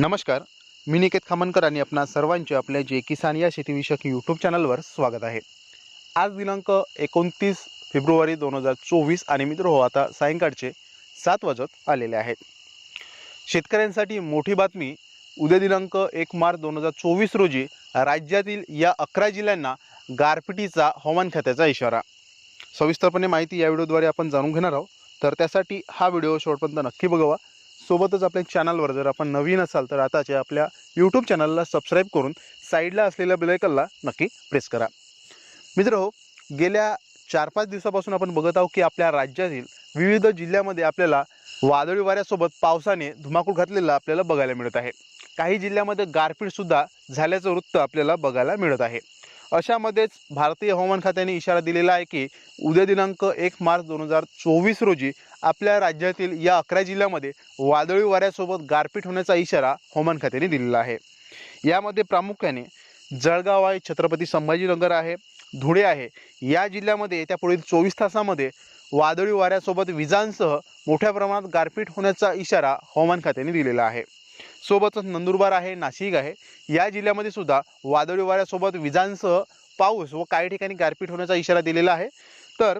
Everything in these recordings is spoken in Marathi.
नमस्कार मी निकेत खामनकर आणि आपणा सर्वांचे आपल्या जे किसान या शेतीविषयक यूट्यूब चॅनलवर स्वागत आहे. आज दिनांक एकोणतीस फेब्रुवारी दोन हजार चोवीस आणि मित्र हो आता सायंकाळचे सात वाजत आलेले आहेत. शेतकऱ्यांसाठी मोठी बातमी उद्या दिनांक एक मार्च दोन हजार चोवीस रोजी राज्यातील या अकरा जिल्ह्यांना गारपिटीचा हवामान खात्याचा इशारा. सविस्तरपणे माहिती या व्हिडिओद्वारे आपण जाणून घेणार आहोत. तर त्यासाठी हा व्हिडिओ शेवटपर्यंत नक्की बघावा. सोबतच आपल्या चॅनलवर जर आपण नवीन असाल तर आताच्या आपल्या यूट्यूब चॅनलला सबस्क्राईब करून साईडला असलेल्या बेलायकनला नक्की प्रेस करा. मित्र हो गेल्या चार पाच दिवसापासून आपण बघत आहोत की आपल्या राज्यातील विविध जिल्ह्यामध्ये आपल्याला वादळी वाऱ्यासोबत पावसाने धुमाकूळ घातलेला आपल्याला बघायला मिळत आहे. काही जिल्ह्यामध्ये गारपीटसुद्धा झाल्याचं वृत्त आपल्याला बघायला मिळत आहे. अशामध्येच भारतीय हवामान खात्याने इशारा दिलेला आहे की उद्या दिनांक एक मार्च दोन हजार चोवीस रोजी आपल्या राज्यातील या अकरा जिल्ह्यामध्ये वादळी वाऱ्यासोबत गारपीट होण्याचा इशारा हवामान खात्याने दिलेला आहे. यामध्ये प्रामुख्याने जळगाव आहे छत्रपती संभाजीनगर आहे धुळे आहे. या जिल्ह्यामध्ये येत्या पुढील चोवीस तासामध्ये वादळी वाऱ्यासोबत विजांसह मोठ्या प्रमाणात गारपीट होण्याचा इशारा हवामान खात्याने दिलेला आहे. सोबतच नंदुरबार आहे नाशिक आहे. या जिल्ह्यामध्ये सुद्धा वादळी वाऱ्यासोबत विजांसह पाऊस व काही ठिकाणी गारपीट होण्याचा इशारा दिलेला आहे. तर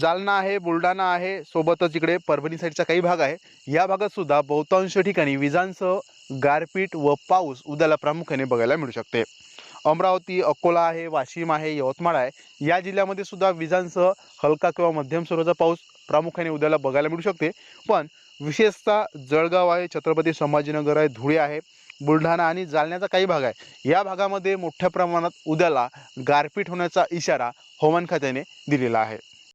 जालना आहे बुलढाणा आहे सोबतच इकडे परभणी साईडचा काही भाग आहे. या भागात सुद्धा बहुतांश ठिकाणी विजांसह गारपीट व पाऊस उद्याला प्रामुख्याने बघायला मिळू शकते. अमरावती अकोला आहे वाशिम आहे यवतमाळ आहे. या जिल्ह्यामध्ये सुद्धा विजांसह हलका किंवा मध्यम स्वरूपाचा पाऊस प्रामुख्याने उद्याला बघायला मिळू शकते. पण विशेषतः जळगाव आहे छत्रपती संभाजीनगर आहे धुळे आहे बुलढाणा आणि जालन्याचा काही भाग आहे. या भागामध्ये मोठ्या प्रमाणात उद्याला गारपीट होण्याचा इशारा हवामान खात्याने दिलेला आहे.